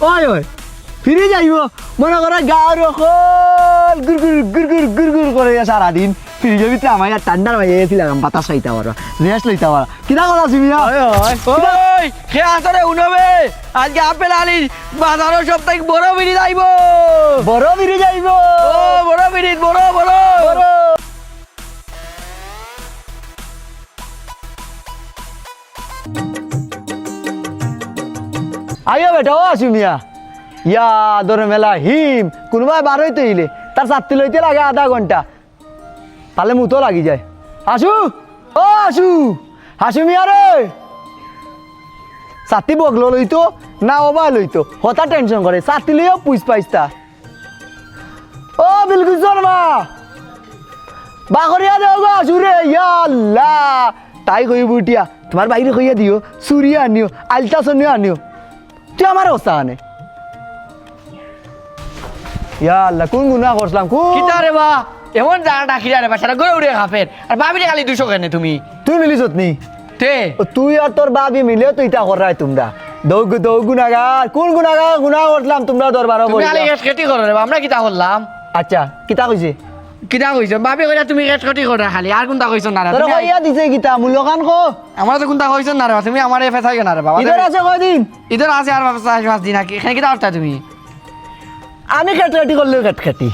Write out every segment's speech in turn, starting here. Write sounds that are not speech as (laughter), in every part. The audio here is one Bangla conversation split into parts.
ওই ওই ফিরে যাইব। মনে করে গাঁর অকল গুর গুর গুর গুর গুর গুর করে সারাদিন ফ্রিজের ভিতরে আমার ইয়ার ঠান্ডার মাঝে এসেছিলাম বাতাস লইতে পারো রেস্ট লইতে পারো। কিনা কথা তুমি ওই সে আসরে উনবে? আজকে আপেল আলি বাজারের সব থেকে বড় বিড়ি যাইব। বড় ফিরে যাইব। ও বড় বিড়ি বড় বড়। বড়। আইও বেটা, ও আসু মিয়া। ইয়া ধরে মেলা হিম, কোনোবাই বার হইতে হইলে, তার চারটি লইতে লাগে আধা ঘণ্টা। তাহলে মুতো লাগি যায়। আসু ও আসু হাসু মিয়া রে। চারটি বগলো লইতো, না ওবা লইতো। হতা টেনশন করে, চারটি লইও পুষ পাইস্তা ও বিলকুল শর্মা। বাকরিয়া দেও গো সুরে ইয়া আল্লাহ তাই কই বুটিয়া তোমার বাইরে কইয়া দিও সুরিয়া আনিও, আলতা আলট্রাসনিও আনিও। তুই আমার অবস্থা আনে ইয়া আল্লাহ কোন গুনাহ করছিলাম কোন কিতা রে বা এমন জানা ডাকি রে বা সেটা গড়ে উড়ে আর ভাবি খালি দুশো কেনে তুমি তুই মিলিছত নি তে তুই আর তোর বাবি মিলে তুই তা করাই তোমরা দৌ দৌ গুনাগার কোন গুনাগার গুনাহ করলাম তোমরা দরবার খালি করো রে আমরা কিতা করলাম আচ্ছা কিতা কইছে কিতা কইছো? ভাবি কইলা তুমি রেট কেটি করো খালি আর কোনটা কইছো না তোর কইয়া দিছে কিতা মূল্যখান কো। আমার তো কোনটা কইছো না রে তুমি আমার থাকো না রে বাবা ইধর আছে কয়দিন? ইধর আছে আর চার পাঁচ দিন আগে। এখানে কিতা করতা তুমি? আমি খেটখাটি করলেও খেটখাটি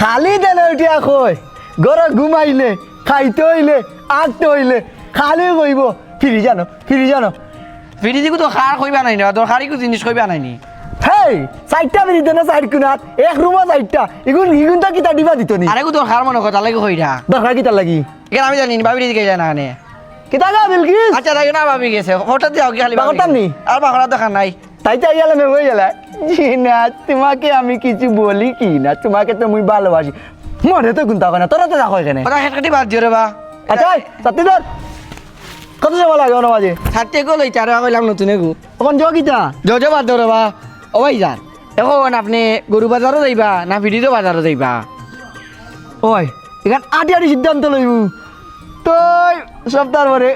খালি দেন উঠিয়া কই গর ঘুমাইলে খাইতে হইলে আঁকতে হইলে খালি কইব ফিরি জানো ফিরি জানো ফিরি দিকু তো খার কইবা নাই না? দরকারি জিনিস কইবা নাই নি? হেই চারটা ফিরি দেন চার কুনাত এক রুমা চারটা এগুন এগুন তো কিতা দিবা দিত নি আরে কো দরকার মনে কথা লাগে কইরা দরকার কিতা লাগি? এখানে আমি জানি ভাবি দিকে যায় না কিতা গা বিলকিস আচ্ছা তাই না ভাবি গেছে। হঠাৎ যাও কি খালি ভাবি বাগরতাম নি? আর বাগড়া দেখা নাই। তাই তাই গেলে মে হয়ে গেলে। জি না তোমাকে আমি কিছু বলি কি না? তোমাকে তো মুই ভালোবাসি। মনে তো গুনতা না। তোরা তো দেখো এখানে কথা খেটখাটি বাদ দিও রে বা আচ্ছা সাথী ধর কত সময় লাগে ওর মাঝে ছাড়তে গো লই চার কইলাম নতুন এগু তখন কিতা? জজো বাদ দিও বা ও যান এখন আপনি গরু বাজারও যাইবা না ভিডিও বাজারও যাইবা? ওই, এখান আটি আটি সিদ্ধান্ত লইব তুই সপ্তাহ পরে।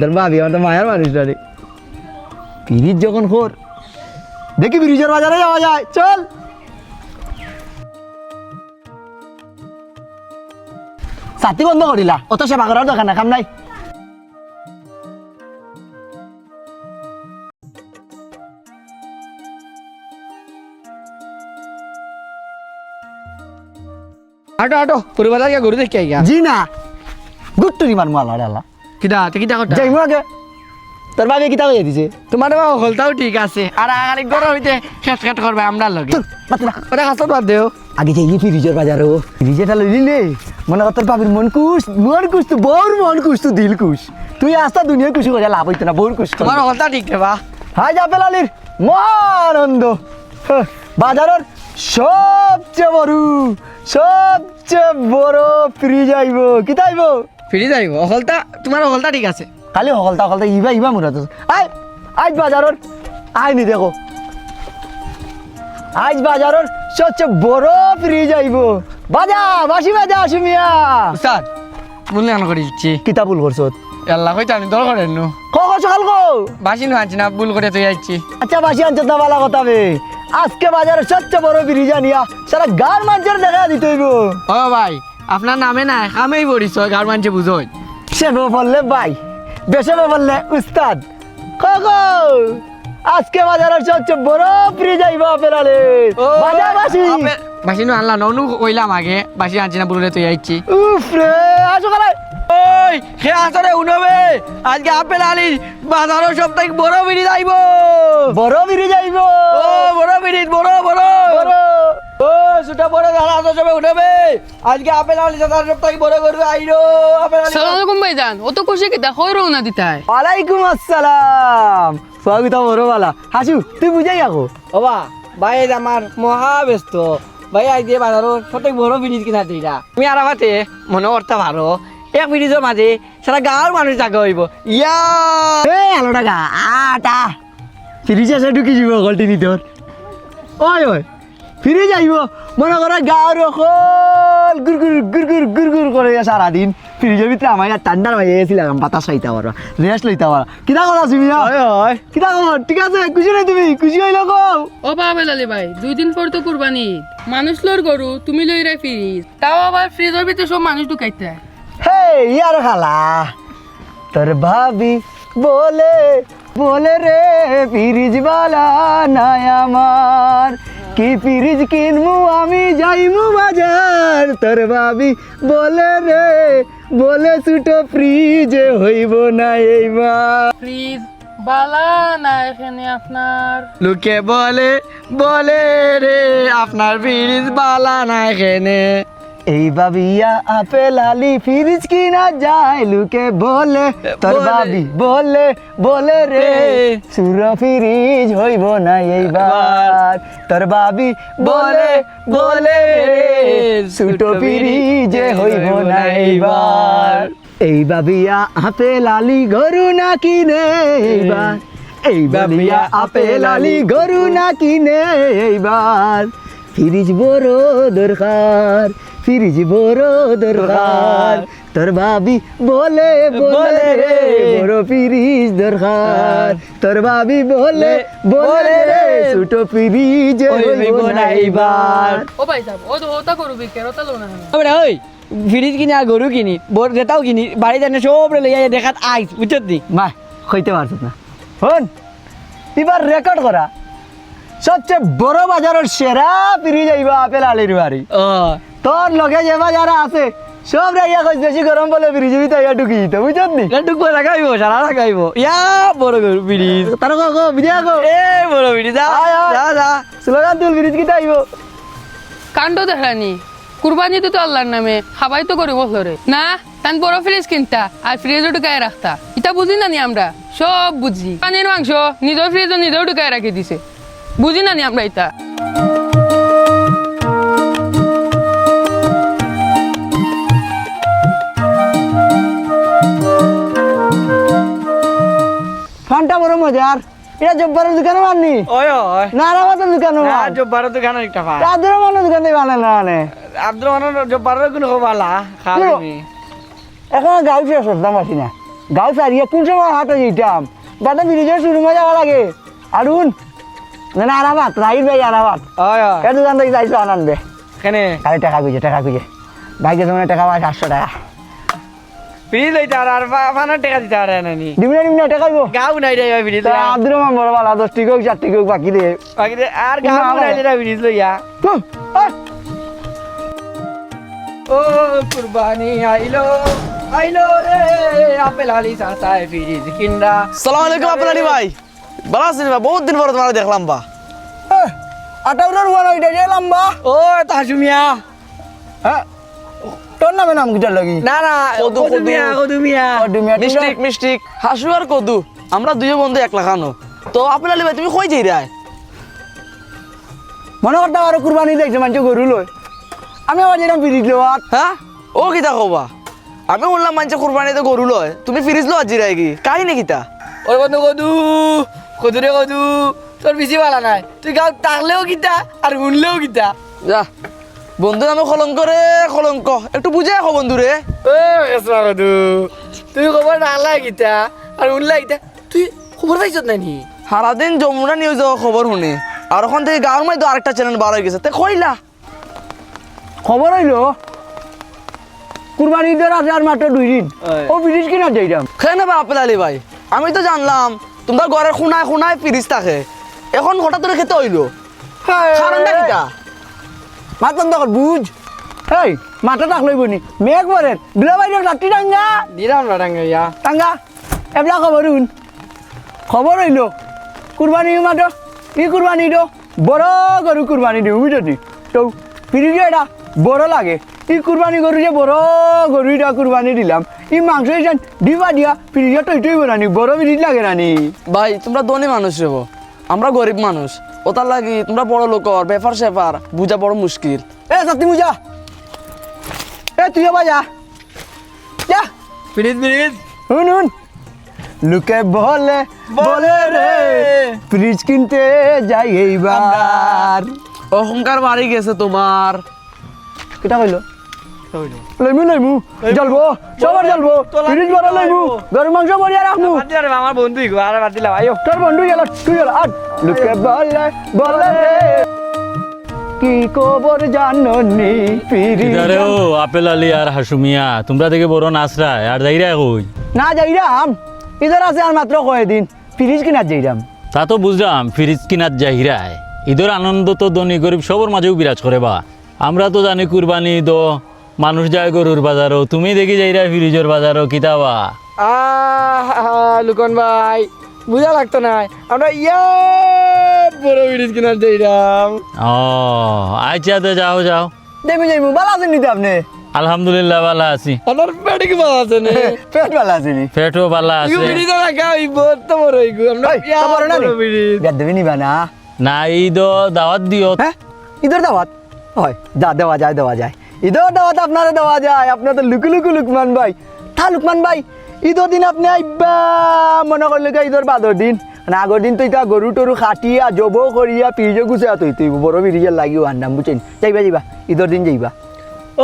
তোর ভাবি আমার তো মায়ের মানুষ রে। পিরিজ যখন খোর, দেখি ব্রিজের বাজারে যাওয়া যায়। চল। সাথী বন্ধ করিলা, অত সেবা করার দরকার না কাম নাই। আটো আটো বাজার গিয়া গরু দেখি আইগা। জি না। গুট্টু নিমান মাল আলা কিটা তে কিটা করতা যাই আগে। তোর ভাবি কিতা কইয়া দিছে? তোমার বাবা হলতাও ঠিক আছে। আর আগালি গরু হইতে খেট খেট করবে আমরা লগে। ওটা হাসত বাদ দেও আগে যাই ফ্রিজের বাজারে ও ফ্রিজেটা লই মনে কর তোর বাবির মন কুস মন কুস তো বউর মন কুস তো দিল কুস তুই আস্তা দুনিয়া খুশি করে লাভ হইতো না বউর কুস তোমার হলতা ঠিক রে বা হাই আপেল আলির মহানন্দ। হ্যাঁ, বাজারের সবচেয়ে বড়। সবচেয়ে বড় ফ্রিজ আইব কি তাইব ফিরি যাইব হলতা তোমার হলতা ঠিক আছে। খালি হকলতা হকলতা ইবা ইবা মুরা তো আই আজ বাজারের আই নি দেখো। আজ বাজারের সবচেয়ে বড় ফ্রিজ আইব বাজা বাসি বাজা সুমিয়া উস্তাদ মূল্যায়ন করে দিচ্ছি। কিতা ভুল করছত আল্লাহ কইতে আমি দল করেন নু। ক ক সকাল কো বাসি নু আনছি না ভুল করে তুই যাচ্ছি আচ্ছা বাসি আনছত না বালা কথা বে। আজকে বাজারে সবচেয়ে বড় ফ্রিজ আনিয়া সারা গার মানুষের দেখা দিতে হইব। ও ভাই আপনার নামে না কামেই পড়িস গার মানছে বুঝোই। সেবে বললে ভাই বেসবে বললে উস্তাদ। ক ক আজকে বাজারের সবচেয়ে বড় ফ্রিজ আইব আপেলালে বাজা বাসি বাসি নু আনলা ননু কইলাম আগে বাসি আনছি না বলে তুই যাচ্ছি উফ রে আসো কালাই ওই সে আসরে উনবে। আজকে আপেল আলি বাজারের সব থেকে বড় বিড়ি যাইব। বড় ফ্রিজ আইব ও বড় বিড়ি বড় বড়। বড়। ও সেটা বড় ধারা আসর সবে উঠবে আজকে আপেল আলি বাজার সব থেকে বড় গরু আইলো আপেল আলি সালাম আলাইকুম ভাইজান অত খুশি কিতা? হই রওনা দিতাই। ওয়ালাইকুম আসসালাম। স্বাগত বড় বালা। হাসু তুই বুঝাই আকো। বাবা ভাই আমার মহা ব্যস্ত। ভাই আই দিয়ে বাজারও সত্যি বড় ব্রিজ কিনা দিলা তুমি আর আমাতে মনে করতে পারো এক ব্রিজের মাঝে। সারা গাঁর মানুষ জাগা হইব। ইয়া! এ আলো টাকা। আটা ফ্রিজ আছে ঢুকি যাব গল্টি নিতর ওই ওই। ফ্রিজ আইব মনে করে গাঁর অকল গুর গুর গুর গুর গুর গুর করে সারাদিন ফ্রিজের ভিতরে আমার আর ঠান্ডার হয়ে গেছিলাম বাতাস খাইতে পারবা রেস্ট লইতে পারবা কিতা কথা সুমিয়া কিতা খবর ঠিক আছে খুশি নাই তুমি? খুশি হইল গো ও বাবেল আলী ভাই দুই দিন পর তো কুরবানি। মানুষ লোর গরু তুমি লই রে ফ্রিজ। তাও আবার ফ্রিজের ভিতরে সব মানুষ ঢুকাইতে। হে ইয়ার খালা। তোর ভাবি বলে বলে রে ফিরিজ বালা নাই আমার। কি ফিরিজ কিনমু আমি যাইমু বাজার। তোর ভাবি বলে রে বলে ছুটো ফ্রিজে হইব না এইবার। ফ্রিজ বালা না এখানে আপনার। লোকে বলে বলে রে আপনার ফ্রিজ বালা না এখানে এই বাবিয়া আপেল আলি ফ্রিজ কিনা যায় লুকে বলে তোর বলে। ভাবি বলে বলে রে সুর ফ্রিজ হইব না এইবার। তোর ভাবি বলে বলে রে সুটো ফ্রিজে হইব না এইবার। এই বাবিয়া আপেল আলি গরু না কিনে এইবার। এই বাবিয়া আপেল আলি গরু না কিনে এইবার। ফ্রিজ বড় দরকার ফিরিজ বড় দরকার। তোর ভাবি বলে বলে রে বড় ফিরিজ দরকার। তোর ভাবি বলে বলে রে ছোট ফ্রিজ হইব না ও ভাই সাহেব ও তো ওটা করু বিকের ওটা লো না ওই ফ্রিজ কিনি আর গরু কিনি বোর যেটাও কিনি বাড়ি জানে সব লইয়া দেখাত আইস বুঝছত নি? মা হইতে পারছ না। হন এবার রেকর্ড করা। সবচেয়ে বড় বাজারের সেরা ফ্রিজ আইবা আপেল আলির বাড়ি। তোর লগে যে বাজার আছে সব রাইয়া কইস বেশি গরম বলে ফ্রিজ ভিতরে ইয়া ঢুকি তো বুঝছত নি টুক লাগাইব সারা লাগাইব ইয়া বড় গরু ফ্রিজ তার কো কো কো এ বড় ফ্রিজ যা। যা যা। স্লোগান তুল ফ্রিজ কিটা আইব। কাণ্ড দেখানি কুরবানি তো তো আল্লাহর নামে খাবাই তো করি না তান বড় ফ্রিজ কিনতা আর ফ্রিজও ঢুকায় রাখতা। এটা বুঝি না নি আমরা? সব বুঝি। পানির মাংস নিজের ফ্রিজও নিজেও ঢুকায় রাখি দিছে। বুঝি না নি আমরা এটা? ফানটা বড় মজার এটা জব্বারের দোকানে মাননি ওই ওই। না রামাতের দোকানে না মান জব্বার দোকান একটা পা রাজুর মানুষ দোকানে মানে না মানে। আব্দুল মানের জব্বার কোনো হবালা খাবি এখন গাউ শেষ করতাম পারছি না। গাউ সারিয়ে কোন সময় হাটে যেতাম বাটা ব্রিজের শুরু মজা লাগে। আরুন না না আরামাত রাইট ভাই আরামাত ওই ওই এ থেকে যাইছো আনন্দে কেনে খালি টাকা খুঁজে টাকা খুঁজে। বাইকে তোমার টাকা পায় সাতশো টাকা। ফ্রিজ আর আর টাকা দিতে আর নানি দিবি না টাকা দিব। গাও নাই রে ফ্রিজ তা আব্দুর রহমান বড় বালা দশ টিকা হোক চার টিকা হোক বাকি দিয়ে বাকি আর গাও না, নাই রে ফ্রিজ লইয়া। ও কুরবানি আইলো আইলো রে আপেল আলি সাসায় ফ্রিজ কিন্ডা। সালাম আলাইকুম আপনারি ভাই। ভালো ভাই বহুত দিন পরে তোমার দেখলাম বা। এহ, আটাউরের ওয়ান ওইটা যে লম্বা ও হ্যাঁ তোর নামে নাম কিটার লাগি? না না কদু, কদুমিয়া কদু। কদুমিয়া টিকা। মিষ্টিক মিষ্টিক। হাসু আর কদু আমরা দুই বন্ধু এক লাখানো তো আপনার ভাই তুমি কই যাই রায় মনে করতে পারো কুরবানি দেখছে মানুষ গরু লয়। আমি আবার যেরকম বিরিজ লোয়াত হ্যাঁ? ও কিতা কবা? আমি বললাম মানছে কুরবানিতে গরু লয়। তুমি ফিরিজ লো আজি রায় কি কাহিনী কিতা? ওই বন্ধু কদু। রে কদু তোর বেশি ভালো নাই। তুই গাও তাকলেও গীতা আর শুনলেও গীতা। যা বন্ধু নামে কলঙ্ক রে কলঙ্ক। একটু বুঝে রাখো বন্ধু রে কদু তুই খবর রাখলা গীতা আর শুনলা গীতা। তুই খবর পাইছ নানি সারাদিন যমুনা নিউজ খবর শুনি আর ওখান থেকে গাঁর মধ্যে আরেকটা চ্যানেল বার হয়ে গেছে তে কইলা? খবর হইল কুরবানি ঈদের আছে আর মাত্র দুই দিন। ও ব্রিজ কিনা যাইতাম খেয়ে নেবা আপেল আলী ভাই আমি তো জানলাম তোমরা ঘরের খুনায় খুনায় ফিরিজ থাকে এখন হঠাৎ করে খেতে হইল। কারণটা কিটা? মাতন তখন বুঝ। এই মাথা টাক লইব নি। মেঘ পরে বিলা বাইরে রাত্রি টাঙ্গা। দিলাম না ডাঙ্গাইয়া টাঙ্গা এবলা খবর শুন খবর হইল কুরবানি মাত্র ই কুরবানি তো বড় গরু কুরবানি দিও বুঝলি তো ফিরিজে এটা বড় লাগে। ই কুরবানি গরু যে বড় গরু এটা কুরবানি দিলাম। ই মাংস দিবা দিয়া ফিরিজে তৈ তৈব নানি বড় ফিরিজ লাগে নানি ভাই তোমরা ধনী মানুষ রেব আমরা গরিব মানুষ। ওটার লাগি তোমরা বড় লোক বেফার সেফার বুঝা বড় মুশকিল। এ সত্যি মুজা এ তুই যা যা। যা। ফ্রিজ ফ্রিজ হুন হুন। লুকে বলে বলে রে ফ্রিজ কিনতে যাই এইবার। অহংকার বাড়ি গেছে তোমার। কিটা কইলো? লইমু লইমু। জ্বলবো সবার জ্বলবো। ফ্রিজ ভরা লইমু। হইবো। মাংস ভরিয়া রাখমু বাদ দিলাম রে, আমার বন্ধু আর বাদ দিলাম আইও তোর বন্ধু গেল তুই গেল? আট লোকে বলে বলে। রে কি খবর জাননি ফিরি ইদারে ও আপেল আলী আর হাসুমিয়া। তোমরা থেকে বড় নাচরা আর যাইরা কই না যাইরাম ইধর আছে আর মাত্র কয়দিন ফ্রিজ কিনা যাইরাম তা তো বুঝলাম ফিরিজ কিনাত যাহিরায় ঈদের আনন্দ তো ধনী গরিব সবার মাঝেও বিরাজ করে বা। আমরা তো জানি কুরবানি তো মানুষ যায় গরুর বাজারও। তুমি দেখি যাই যাইরা ফিরিজের বাজারও কিতাবা আহ লুকন ভাই বুঝা লাগতো না। আমরা ইয়া বড় ব্রিজ কিনার যাইরাম। ও আচ্ছা তো যাও যাও। দেবি যাইমু ভালো আছেন নিতে আপনি? আলহামদুলিল্লাহ ভালো আছি। আমার পেটে কি ভালো আছে নে? পেট ভালো আছেনি পেটও ভালো আছে। ব্রিজ রাখা হইব তো বড় ইগো আমরা ইয়া বড় না নি? বড় নিবা না না? ঈদ দাওয়াত দিও। হ্যাঁ ঈদের দাওয়াত? হয় যা দেওয়া যায় দেওয়া যায়। ঈদের দাওয়াত আপনারা দেওয়া যায় আপনার তো লুকু লুকু লুকমান ভাই। থা, লুকমান ভাই, ঈদের দিন আপনি আইবা মনে করলে ঈদের বাদর দিন। মানে আগর দিন তো এটা গরু টরু খাটিয়া জব করিয়া পিরিজে গুছিয়া তুই বড় পিরিজের লাগিও আন্দাম বুঝছেন যাইবা যাইবা ঈদের দিন যাইবা।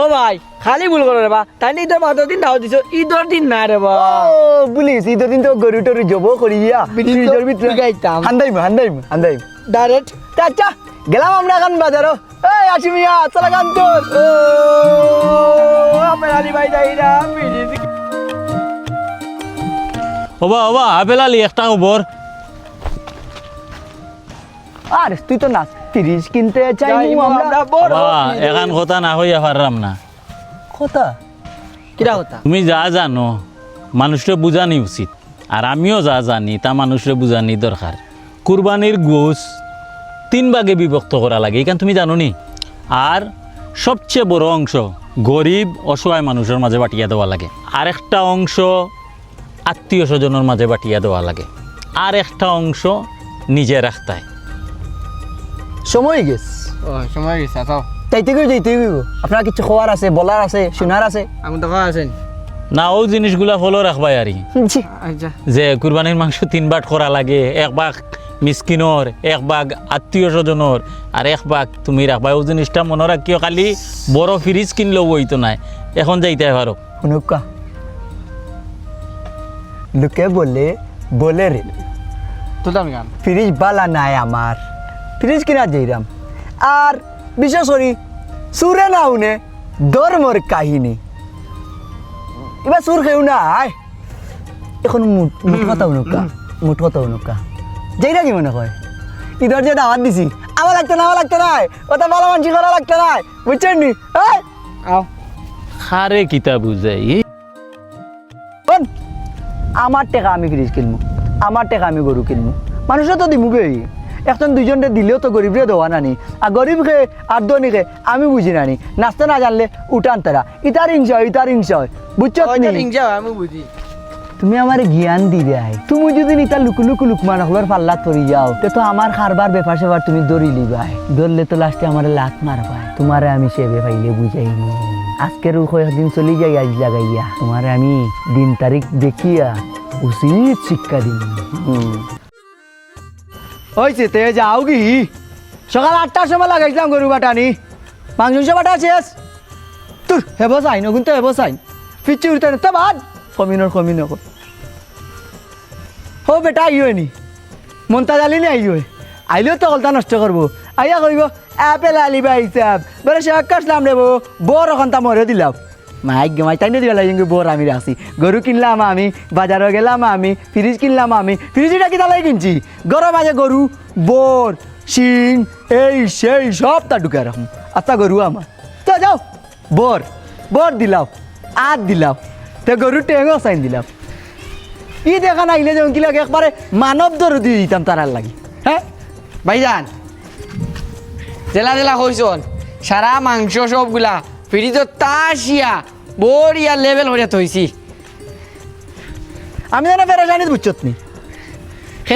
ও ভাই খালি ভুল করে রে বা। তাই ঈদের বাদর দিন দাও দিছো ঈদের দিন না রে বা। ও বুলিস ঈদের দিন তো গরু টরু জব তো পিরিজের ভিতরে ঢুকাইতাম। হান্দাইম হান্দাইম হান্দাইম। ডাইরেক্ট আচ্ছা গেলাম আমরা এখন বাজারও এই আসি মিয়া চলা গান তোর ও আপনার আলী ভাই যাইরাম ব্রিজ ওবা ওবা আপেল আলী একটা খবর আর তুই তো নাচ। ফ্রিজ কিনতে চাই আমরা বড়। এখান কথা না হইয়া পারলাম না। কথা? কিরা কথা? তুমি যা জানো মানুষরে বুঝানি উচিত। আর আমিও যা জানি তা মানুষরে বুঝানি দরকার। কুরবানির গোস তিন ভাগে বিভক্ত করা লাগে এখান তুমি জানো নি? আর সবচেয়ে বড় অংশ গরিব অসহায় মানুষের মাঝে বাটিয়া দেওয়া লাগে। আর একটা অংশ আত্মীয় স্বজনের মাঝে বাটিয়া দেওয়া লাগে। আর একটা অংশ নিজে রাখতায় সময় গেছ। ও সময় গেছে আসাও যাইতে গিয়ে যাইতে গিয়ে আপনার কিছু খোয়ার আছে বলার আছে শোনার আছে? আমি তো খাওয়া আছেন না ও জিনিসগুলা ফলো রাখবাই আর আচ্ছা। যে কুরবানির মাংস তিন ভাগ করা লাগে এক ভাগ মিসকিনর এক ভাগ আত্মীয় স্বজনের আর এক ভাগ তুমি রাখবা ও জিনিসটা মনে রাখিও খালি বড় ফ্রিজ কিনলেও হইতো নাই। এখন যাইতে পারো শুনুকা। লোকে বলে বলে রে তুলতাম গান ফ্রিজ বালা নাই আমার ফ্রিজ কিনা যাইরাম আর বিশেষ করি সুরে না উনে ধর্মর কাহিনী। এবার সুর খেউ নাই। এখন মুঠ কথা উনুকা মুঠ কথা উনুকা যাইরা কি মনে হয়? ঈদের যে দাওয়াত দিছি। আমার লাগতে না আমার লাগতে নাই। ওটা ভালো মানসি করা লাগতে নাই। বুঝছেন নি? আও। খারে কিতা বুঝে ই। শোন, আমার টাকা আমি ফ্রিজ কিনবো আমার টাকা আমি গরু কিনবো মানুষও তো দিমুগে। এখন দুইজনকে দিলেও তো গরিবরে দেওয়া নানি। আর গরিব খে আর ধনী খে আমি বুঝি নানি। নাচতে না জানলে উঠান তারা। ইতার হিংসা হয় ইতার হিংসা হয়। বুঝছ আমি বুঝি। তুমি আমার জ্ঞান দিবে আই। তুমি যদি নিতা লুকু লুকু লুকমান হবার পাল্লা ধরি যাও তে তো আমার খারবার ব্যাপার সেবার তুমি ধরি লিবাই ধরলে তো লাস্টে আমার লাত মারবাই তোমারে আমি সেবে পাইলে বুঝাই আজকের কয়েকদিন চলি যাই আজ লাগাইয়া তোমারে আমি দিন তারিখ দেখিয়া উচিত শিক্ষা দিন হয়েছে তে যাও কি সকাল আটটার সময় লাগাইছিলাম গরু বাটানি। মাংস বাটা শেষ তোর হেব চাই নগুন তো হেব চাই পিচ্ছি উঠতে না, তা বাদ। কমিনর কমিনর হো বেটা, আইও নি মনতা জালি নি আইও। আইলেও তো কলতা নষ্ট করব। আইয়া কইব আপেল আলিবা হিসাব বেড়ে সে কাটলাম রে বো বড় ওখানটা মরে দিলাম। মাইক মাই, তাই দিবা লাগে বোর আমি রাখছি গরু কিনলাম আমি বাজারে গেলাম আমি, ফ্রিজ কিনলাম আমি। ফ্রিজটা কি তালাই কিনছি? গরম মাঝে গরু, বোর, শিং, এই, সেই, সব তা ঢুকে রাখুন। আচ্ছা গরু আমার। তো যাও, বোর বোর দিলাও আট দিলাও। তে গরু টেঙও চাইন দিলাম ই দেখা নাইলে যেমন কি লাগে, একবারে মানব দর দিয়ে দিতাম তারার লাগি। হ্যাঁ ভাইজান, জেলা জেলা হইছন সারা মাংস সবগুলা ফ্রিজত তাসিয়া বড়িয়া লেভেল হইয়া থইছি আমি জানা পেরেশানি নি?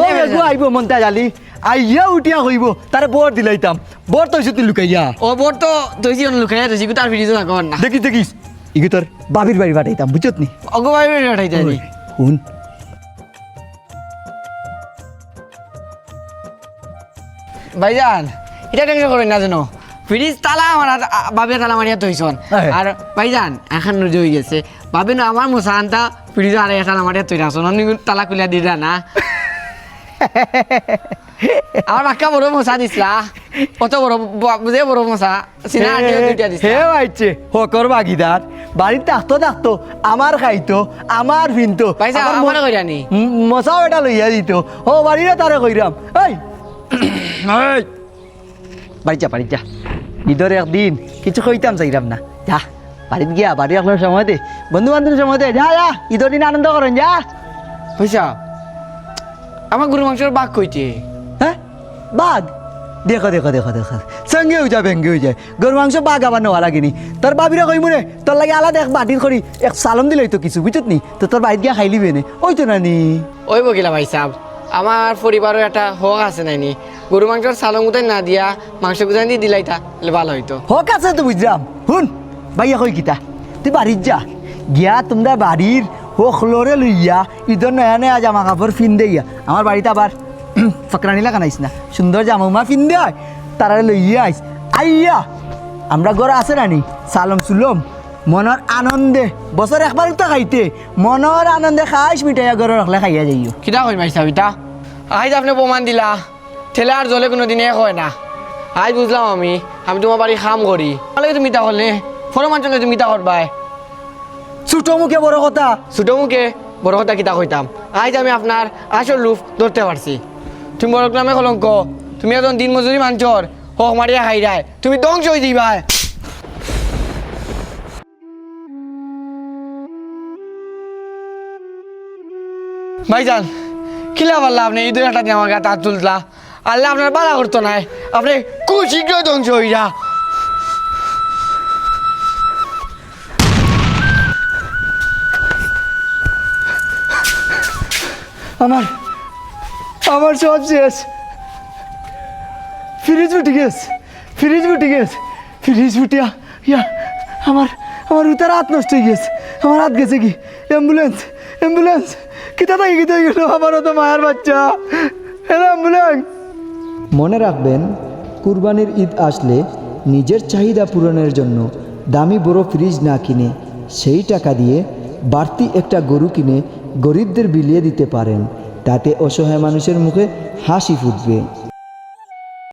ও বেগু আইব মনটা জালি। আইয়া উঠিয়া হইব তারে বৰ দিলাইতাম। বৰ তৈছো তুই লুকাইয়া। ও বর তো থইছি লুকাইয়া থইছি তার ফ্রিজত থাকবার না। দেখিস দেখিস ইগু তোর বাবির বাড়ি পাঠাইতাম বুঝছত নি? অগবাই উঠাই যায়নি শুন। ভাইজান এটা টেনশন করেন না যেন ফ্রিজ তালা আমার বাবে তালা মারিয়া তৈছন। আর ভাইজান এখন নজর হয়ে গেছে। বাবে না আমার মশা আনতা ফ্রিজ আর তালা মারিয়া তৈরি আসন আপনি তালা খুলিয়া দিলা না। (laughs) আমার বাক্কা বড় মশা দিছিলা। কত বড় যে বড় মশা সিনা দুইটা দিছিলা। হে বাইছে হকর বাগিদার বাড়িতে থাকতো থাকতো আমার খাইতো আমার ফিনতো পয়সা আমার আমারে কইরা নি। ম- মশাও এটা লইয়া দিত। ও বাড়িরে তারে কইরাম। এই! (coughs) এই, বাড়ি যা বাড়ি যা। ঈদের একদিন কিছু কইতাম চাইরাম না। যা বাড়িতে গিয়া বাড়ি রাখলার সময় দে বন্ধু বান্ধবের সময় দে। যা যা ঈদের দিন আনন্দ করেন যা। পয়সা আমার গরু মাংসের বাঘ কইতে হ্যাঁ বাঘ? দেখো দেখো দেখো দেখো। সঙ্গে হয়ে যায় ভেঙ্গে হয়ে যায়। গরু মাংস বাঘ আবার নেওয়া লাগেনি। তোর বাবিরা কই মনে তোর লাগে আলাদা এক বাটির করি এক সালম দিলেই তো কিছু বুঝত নি? তো তোর বাড়িতে গিয়া খাইলি বেনে ওই তো নানি। ওই বকিলা ভাই সাহেব আমার পরিবারও একটা হক আছে নাইনি। গরু মাংসের সালং গুতাই না দিয়া মাংস গুতাই দিয়ে দিলাই তা তাহলে ভালো হইতো। হোক আছে তো বুঝলাম। শুন ভাইয়া কই কিতা? তুই বাড়ির যা। গিয়া তোমরা বাড়ির হোক লরে লইয়া ঈদের নয়া নয়া জামা কাপড় ফিন দেইয়া আমার বাড়িতে আবার (clears throat) ফকরানি লাগা নাইস না। সুন্দর জামা উমা ফিন দেয় তারা লইয়া আইস আইয়া আমরা ঘরে আছে নানি সালম সুলম মনের আনন্দে বছর একবার তো খাইতে। মনের আনন্দে খাইস মিঠাইয়া ঘরে রাখলে খাইয়া যাইও। কিটা কই ভাই সাহেব এটা আপনি প্রমাণ দিলা। ঠেলে আর জলে কোনো দিনে হয় না। আজ বুঝলাম আমি আমি তোমার বাড়ি খাম করি তাহলে তুমি তা করলে ফরম অঞ্চলে তুমি তা করবাই ছোট মুখে বড় কথা। ছোট মুখে বড় কথা কিতা কইতাম। আজ আমি আপনার আসল রূপ ধরতে পারছি। তুমি বড় নামে কলঙ্ক তুমি এখন দিন মজুরি মানছর হোক মারিয়া খাই রায় তুমি ধ্বংস হয়ে দিবা ভাইজান খিলা পারলা আপনি দুই একটা দিয়ে আমার গায়ে হাত তুলতলা আল্লাহ আপনার বাধা করতো নাই আপনি খুব শীঘ্রই ধ্বংস হয়ে যা। আমার আমার সব শেষ। ফ্রিজ উঠে গেছে, ফ্রিজ উঠে গেছে। ফ্রিজ উঠিয়া ইয়া, আমার আমার উতার হাত নষ্ট হয়ে গেছে। আমার হাত গেছে কি? Ambulance ambulance. কিতা থাকি কিতা হয়ে গেল? আমারও তো মায়ের বাচ্চা। Hello ambulance. মনে রাখবেন, কুরবানির ঈদ আসলে নিজের চাহিদা পূরণের জন্য দামি বড় ফ্রিজ না কিনে সেই টাকা দিয়ে বাড়তি একটা গরু কিনে গরিবদের বিলিয়ে দিতে পারেন। তাতে অসহায় মানুষের মুখে হাসি ফুটবে।